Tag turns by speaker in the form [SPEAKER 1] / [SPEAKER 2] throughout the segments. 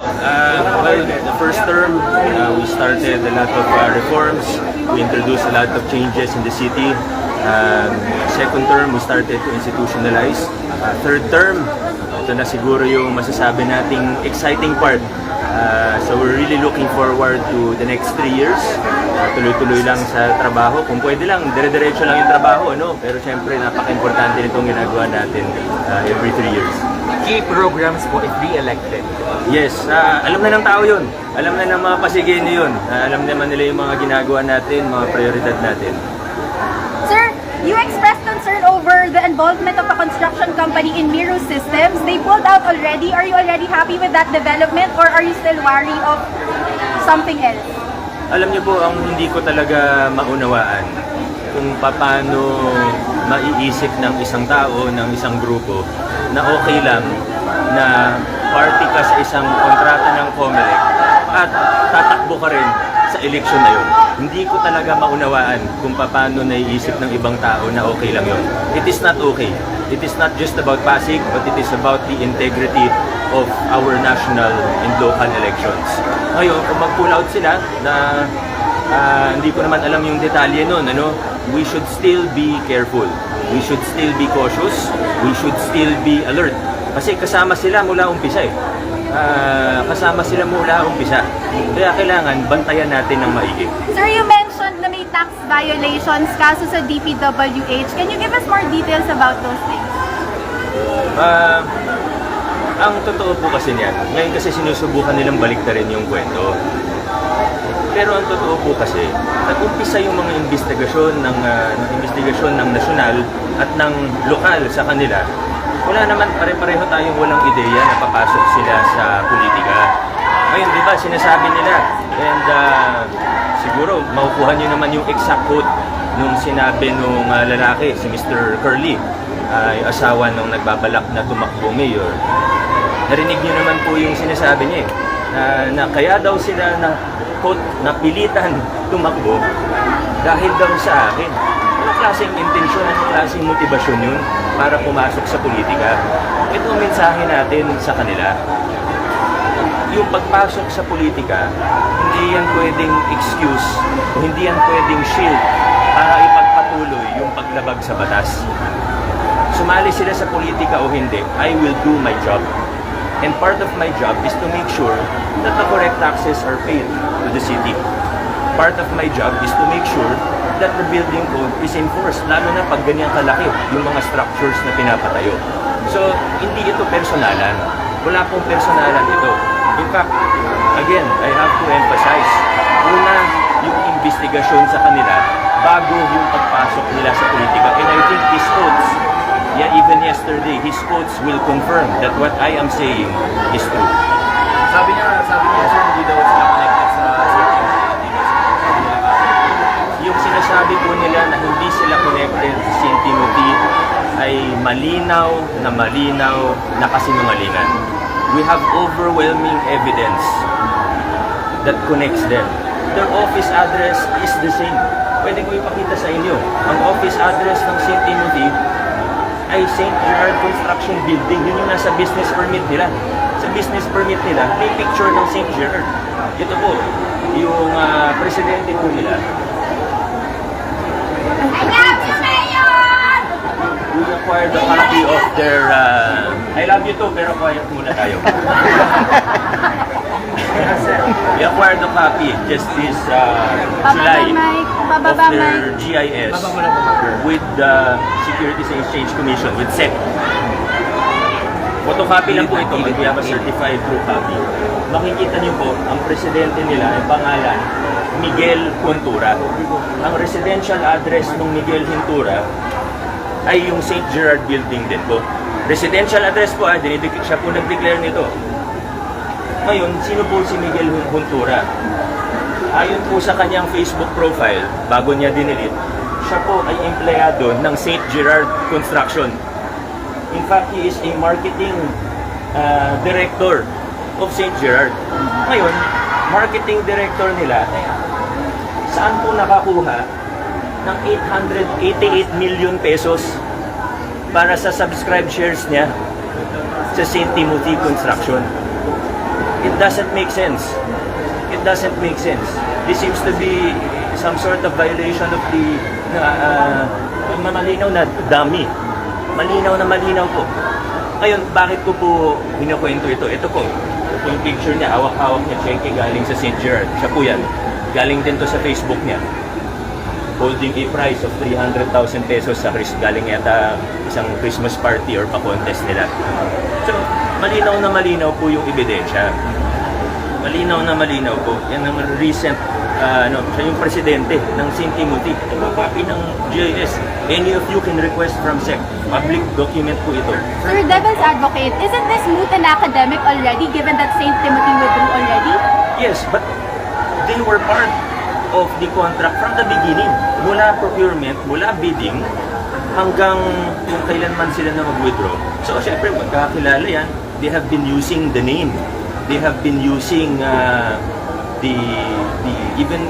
[SPEAKER 1] Uh, well, the first term, uh, we started a lot of uh, reforms. We introduced a lot of changes in the city. Um, second term, we started to institutionalize. Uh, third term, ito na siguro yung masasabi nating exciting part. Uh, so we're really looking forward to the next three years. Uh, tuloy-tuloy lang sa trabaho. Kung pwede lang, dire-diretso lang yung trabaho, no? Pero syempre, napaka-importante nitong ginagawa natin uh, every three years.
[SPEAKER 2] Key programs po if re-elected.
[SPEAKER 1] Yes, ah, alam na ng tao yun. Alam na ng mga pasigeno yun. Ah, alam naman nila yung mga ginagawa natin, mga prioridad natin.
[SPEAKER 3] Sir, you expressed concern over the involvement of a construction company in Miru Systems. They pulled out already. Are you already happy with that development or are you still wary of something else?
[SPEAKER 1] Alam niyo po, ang hindi ko talaga maunawaan kung paano maiisip ng isang tao, ng isang grupo, na okay lang na party ka sa isang kontrata ng COMELEC at tatakbo ka rin sa eleksyon na yun. Hindi ko talaga maunawaan kung paano naiisip ng ibang tao na okay lang yun. It is not okay. It is not just about Pasig, but it is about the integrity of our national and local elections. Ngayon, kung mag-pull out sila na Ah, hindi ko naman alam yung detalye nun, ano? We should still be careful. We should still be cautious. We should still be alert. Kasi kasama sila mula umpisa eh. Ah, kasama sila mula umpisa. Kaya kailangan bantayan natin ng maigi.
[SPEAKER 3] Sir, you mentioned na may tax violations kaso sa DPWH. Can you give us more details about those things?
[SPEAKER 1] Ah, ang totoo po kasi niyan, ngayon kasi sinusubukan nilang baliktarin yung kwento. Pero ang totoo po kasi, nag-umpisa yung mga investigasyon ng, ng investigasyon ng nasyonal at ng lokal sa kanila. Wala naman pare-pareho tayong walang ideya na papasok sila sa politika. Ngayon, di ba, sinasabi nila, and ah, siguro, makukuha nyo naman yung exact quote nung sinabi nung ah, lalaki, si Mr. Curly, ah, yung asawa nung nagbabalak na tumakbo mayor. Narinig niyo naman po yung sinasabi niya eh, na, na kaya daw sila na quote, napilitan tumakbo dahil daw sa akin. Klaseng intensyon, anong klaseng motibasyon yun para pumasok sa politika? Ito ang mensahe natin sa kanila. Yung pagpasok sa politika, hindi yan pwedeng excuse o hindi yan pwedeng shield para ipagpatuloy yung paglabag sa batas. Sumali sila sa politika o hindi, I will do my job. And part of my job is to make sure that the correct taxes are paid to the city. Part of my job is to make sure that the building code is enforced, lalo na pag ganyan kalaki yung mga structures na pinapatayo. So, hindi ito personalan. Wala pong personalan ito. In fact, again, I have to emphasize, una, yung investigasyon sa kanila bago yung pagpasok nila sa politika. And I think these quotes Yeah, even yesterday, his quotes will confirm that what I am saying is true.
[SPEAKER 2] Sabi niya, sabi niya sir, hindi daw sila connected sa city.
[SPEAKER 1] Yung sinasabi po nila na hindi sila connected sa St. Timothy ay malinaw na malinaw na kasinungalingan. We have overwhelming evidence that connects them. Their office address is the same. Pwede ko ipakita sa inyo. Ang office address ng St. Timothy ay St. Gerard Construction Building. Yun yung nasa business permit nila. Sa business permit nila, may picture ng St. Gerard. Ito po, yung ah, presidente po nila, we acquired a copy of their... uh, I love you too, pero quiet muna tayo. we acquired a copy just this uh, July of their GIS with the Securities and Exchange Commission, with SEC. Photocopy lang po ito, but we have a certified true copy. Makikita niyo po, ang presidente nila ay pangalan, Miguel Ventura. Ang residential address ng Miguel Ventura ay yung St. Gerard Building din po. Residential address po, ah, dinidikit siya po nag-declare nito. Ngayon, sino po si Miguel Ventura? Ayon po sa kanyang Facebook profile, bago niya dinilit, siya po ay empleyado ng St. Gerard Construction. In fact, he is a marketing uh, director of St. Gerard. Ngayon, marketing director nila, saan po nakakuha ng 888 million pesos para sa subscribe shares niya sa St. Timothy Construction? it doesn't make sense. It doesn't make sense. This seems to be some sort of violation of the uh, malinaw na dummy. Malinaw na malinaw po. Ngayon, bakit ko po binakwento ito? Ito po, po yung picture niya, hawak-hawak niya, cheque galing sa St. Gerard. Siya po yan. Galing din to sa Facebook niya. Holding a price of 300,000 pesos sa Chris, galing yata isang Christmas party or pa-contest nila. So, malinaw na malinaw po yung ebidensya. Malinaw na malinaw po. Yan ang recent, ah, ano, siya yung presidente ng St. Timothy. Nagpapapi ng GIS. Any of you can request from SEC. Public document po ito.
[SPEAKER 3] Sir, Devil's Advocate, isn't this moot and academic already given that St. Timothy withdrew already?
[SPEAKER 1] Yes, but they were part of the contract from the beginning. Mula procurement, mula bidding, hanggang kung kailan man sila na mag-withdraw. So, syempre, magkakilala yan. They have been using the name. They have been using uh, the, the, even,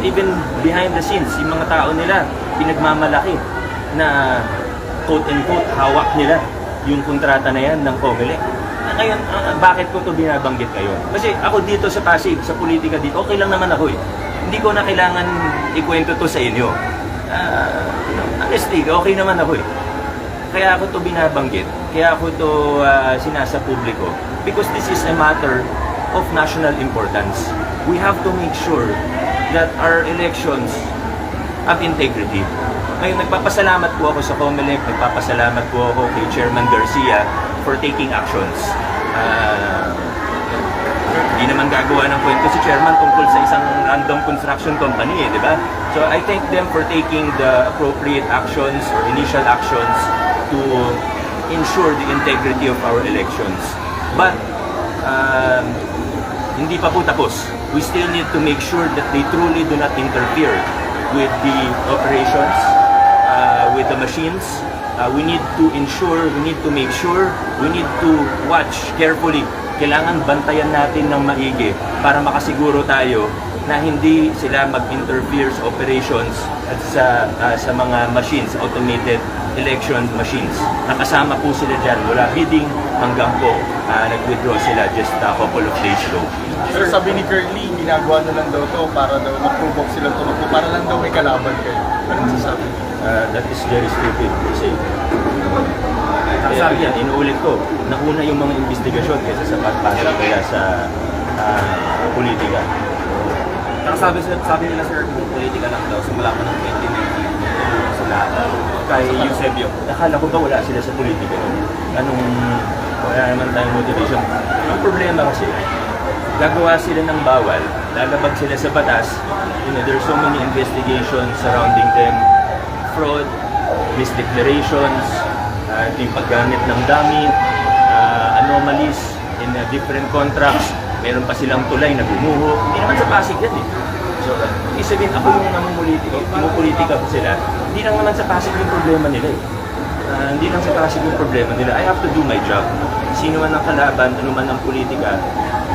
[SPEAKER 1] even behind the scenes, yung mga tao nila, pinagmamalaki na quote-unquote hawak nila yung kontrata na yan ng COMELEC. Ah, Ngayon, ah, bakit ko to binabanggit ngayon? Kasi ako dito sa Pasig, sa politika dito, okay lang naman ako eh. Hindi ko na kailangan ikwento to sa inyo. Ah, honestly, okay naman ako eh. Kaya ako to binabanggit, kaya ako to ah, sinasa publiko because this is a matter of national importance. We have to make sure that our elections have integrity. Ngayon, nagpapasalamat po ako sa COMELEC, nagpapasalamat po ako kay Chairman Garcia for taking actions. Ah, hindi naman gagawa ng kwento si Chairman tungkol sa isang random construction company, eh, di ba? So I thank them for taking the appropriate actions or initial actions to ensure the integrity of our elections. But um, hindi pa po tapos. We still need to make sure that they truly do not interfere with the operations, uh, with the machines. Uh, we need to ensure, we need to make sure, we need to watch carefully. Kailangan bantayan natin ng maigi para makasiguro tayo na hindi sila mag-interfere sa operations at sa uh, sa mga machines, automated election machines. Nakasama po sila dyan mula bidding hanggang po uh, nag-withdraw sila just a couple of days ago.
[SPEAKER 4] Sir, sabi ni Curly, ginagawa na lang daw to para daw mag-provoke sila tumakbo, para lang daw may kalaban kayo. Anong sasabi?
[SPEAKER 1] Uh, that is very stupid kasi kaya yan, inuulit ko, nauna yung mga investigasyon kaysa sa pagpasok nila sa uh, politika.
[SPEAKER 2] Saka sabi, sabi nila sir, politika lang daw, simula pa ng 2019 sila kay Eusebio.
[SPEAKER 1] Akala ko ba wala sila sa politika? Anong, wala naman tayong motivation. Ang problema kasi, gagawa sila ng bawal, lalabag sila sa batas, you know, there's so many investigations surrounding them, fraud, misdeclarations, uh, yung paggamit ng dummy, uh, anomalies in uh, different contracts, meron pa silang tulay na gumuho. Hindi naman sa Pasig yan eh. So, ibig sabihin, ako yung namumulitika, pumupolitika ko sila, hindi lang naman sa Pasig yung problema nila eh. Ah, hindi lang sa Pasig yung problema nila. I have to do my job. Sino man ang kalaban, ano man ang politika,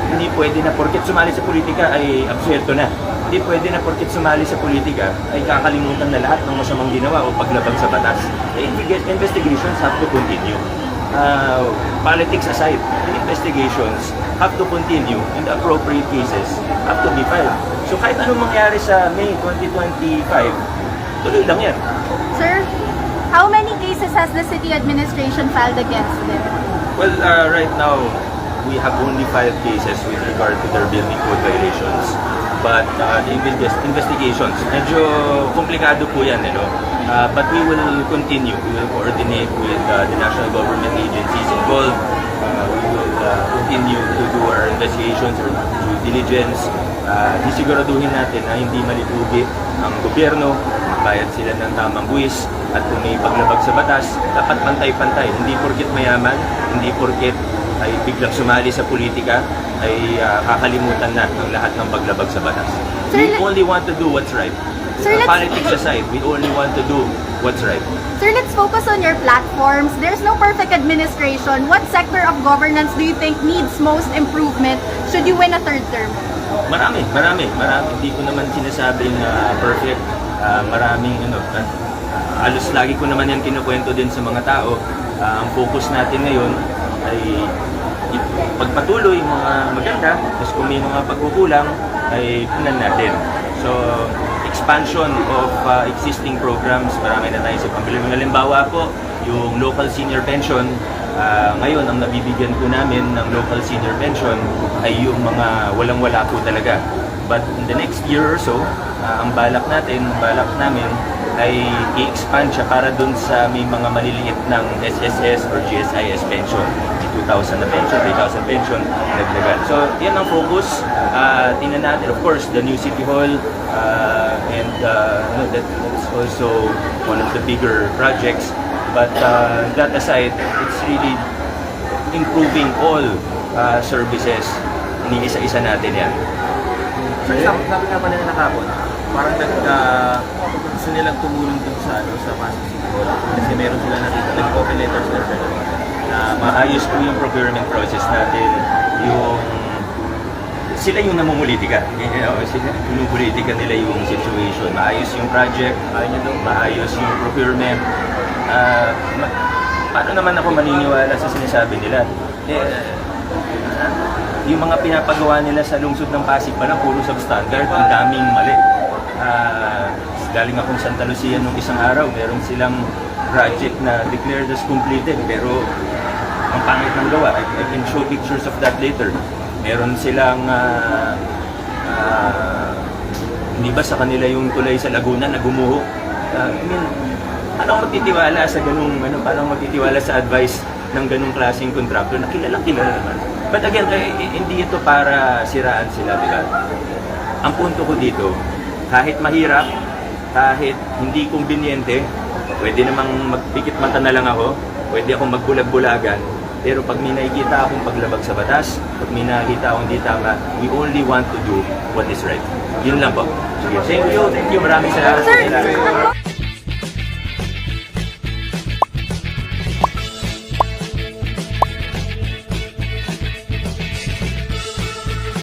[SPEAKER 1] hindi pwede na porket sumali sa politika ay absuelto na. Hindi pwede na porket sumali sa politika ay kakalimutan na lahat ng masamang ginawa o paglabag sa batas. The invig- investigations have to continue. Uh, politics aside, the investigations have to continue and the appropriate cases have to be filed. So kahit anong mangyari sa May 2025, tuloy lang yan.
[SPEAKER 3] Sir, how many cases has the city administration filed against them?
[SPEAKER 1] Well, uh, right now, we have only five cases with regard to their building code violations. But uh, the invest- investigations, medyo komplikado po yan, eh, no? Uh, but we will continue. We will coordinate with uh, the national government agencies involved. Uh, we will uh, continue to do our investigations or due diligence. Uh, sisiguraduhin natin na hindi malipugi ang gobyerno, magbayad sila ng tamang buwis, at kung may paglabag sa batas, dapat pantay-pantay. Hindi porkit mayaman, hindi porkit ay biglang sumali sa politika, ay ah, kakalimutan na ang lahat ng paglabag sa batas.
[SPEAKER 3] Sir,
[SPEAKER 1] We only want to do what's right.
[SPEAKER 3] Sir,
[SPEAKER 1] Uh, Politics aside, we only want to do what's right.
[SPEAKER 3] Sir, let's focus on your platforms. There's no perfect administration. What sector of governance do you think needs most improvement should you win a third term?
[SPEAKER 1] Marami, marami, marami. Hindi ko naman sinasabing ah, perfect. Ah, maraming ano, ah, alos lagi ko naman yan kinukwento din sa mga tao. Ah, ang focus natin ngayon ay pagpatuloy mga maganda, tapos kung may mga pagkukulang, ay punan natin. So, expansion of uh, existing programs, marami na tayo sa pambili. Halimbawa po, yung local senior pension, ah, ngayon ang nabibigyan po namin ng local senior pension ay yung mga walang-wala po talaga. But in the next year or so, ah, ang balak natin, balak namin ay i-expand siya para dun sa may mga maliliit ng SSS or GSIS pension. May 2,000 na pension, 3,000 pension, dagdagan. So, yan ang focus. Uh, tingnan natin, of course, the new City Hall uh, and uh, ano, that, that's also one of the bigger projects. But uh, that aside, it's really improving all uh, services. Iniisa-isa natin yan.
[SPEAKER 2] Sabi, sabi nga pala na nakapon, parang nag, uh, gusto nilang tumulong dun sa, ano, sa Hall. Kasi meron sila nakita, nag-open letters na sir, na
[SPEAKER 1] maayos po yung procurement process natin. Yung sila yung namumulitika. You know, sila pinupolitika nila yung situation. Maayos yung project, maayos yung procurement. Ah, ma- paano naman ako maniniwala sa sinasabi nila? Eh, ah, yung mga pinapagawa nila sa lungsod ng Pasig pa lang, puro substandard, ang daming mali. Ah, galing akong Santa Lucia nung isang araw, meron silang project na declared as completed, pero ang pangit ng gawa. I, I can show pictures of that later. Meron silang ah, ah, hindi ba sa kanila yung tulay sa Laguna na gumuho? Ah, I mean, ako magtitiwala sa ganung ano, ako magtitiwala sa advice ng ganung klaseng contractor na kilala kilala naman. But again, eh, eh, hindi ito para siraan sila, di? Ang punto ko dito, kahit mahirap, kahit hindi kumbiniyente, pwede namang magpikit mata na lang ako, pwede akong magbulag-bulagan, pero pag may nakikita akong paglabag sa batas, pag may nakikita akong di tama, we only want to do what is right. Yun lang po. Sige, thank you, thank you, maraming salamat.
[SPEAKER 3] Sir.